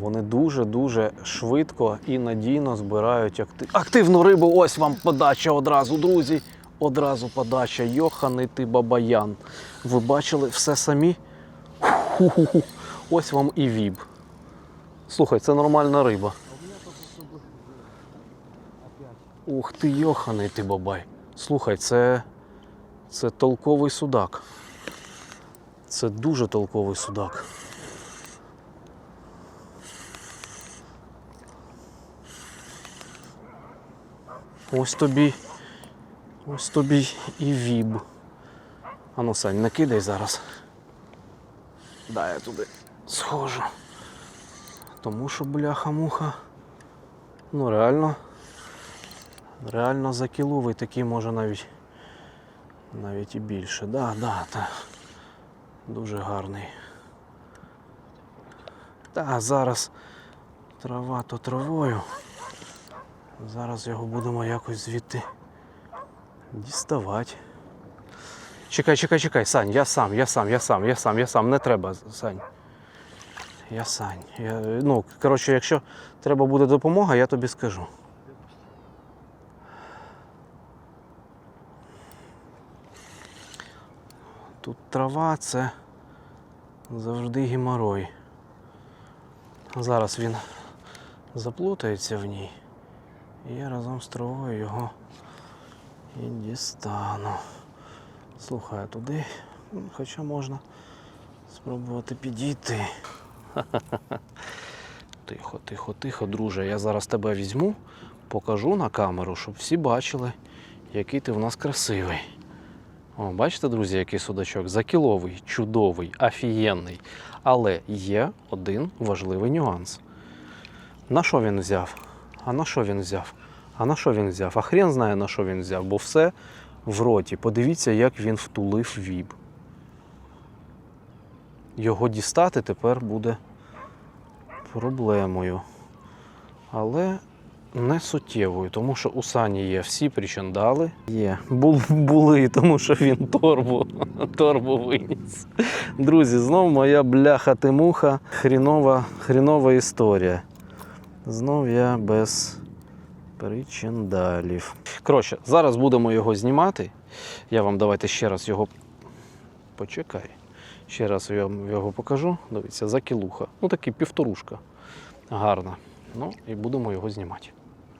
Вони дуже-дуже швидко і надійно збирають актив... активну рибу. Ось вам подача одразу, друзі. Одразу подача. Йоханий ти бабаян. Ви бачили все самі? Ху-ху-ху. Ось вам і віб. Слухай, це нормальна риба. Ух ти, йоханий ти бабай. Слухай, це. Це толковий судак. Це дуже толковий судак. Ось тобі. Ось тобі і віб. Ану, Сань, не кидай зараз. Дай я туди схожу. Тому що бляха-муха. Ну реально. Реально закіловий такий може навіть. Навіть і більше. Да, да, та. Дуже гарний. Та зараз трава то травою. Зараз його будемо якось звідти діставати. Чекай, чекай, чекай, Сань, я сам, я сам, я сам, я сам, я сам. Не треба, Сань. Я Сань. Я, ну, коротше, якщо треба буде допомога, я тобі скажу. Тут трава це завжди геморой. Зараз він заплутається в ній. І я разом з травою його і дістану. Слухай, а туди, хоча можна спробувати підійти. Тихо, тихо, тихо, друже. Я зараз тебе візьму, покажу на камеру, щоб всі бачили, який ти в нас красивий. О, бачите, друзі, який судачок? Закіловий, чудовий, офігенний. Але є один важливий нюанс. На що він взяв? А на що він взяв? А на що він взяв? А хрен знає, на що він взяв, бо все в роті. Подивіться, як він втулив віб. Його дістати тепер буде проблемою. Але не суттєвою, тому що у Сані є всі причандали. Є. Бу- були, тому що він торбу, торбу виніс. Друзі, знов моя бляха тимуха, хрінова, хрінова історія. Знов я без причиндалів. Коротше, зараз будемо його знімати. Я вам давайте ще раз його почекай. Ще раз я вам його покажу. Дивіться, закілуха. Ну такий півторушка. Гарна. Ну і будемо його знімати.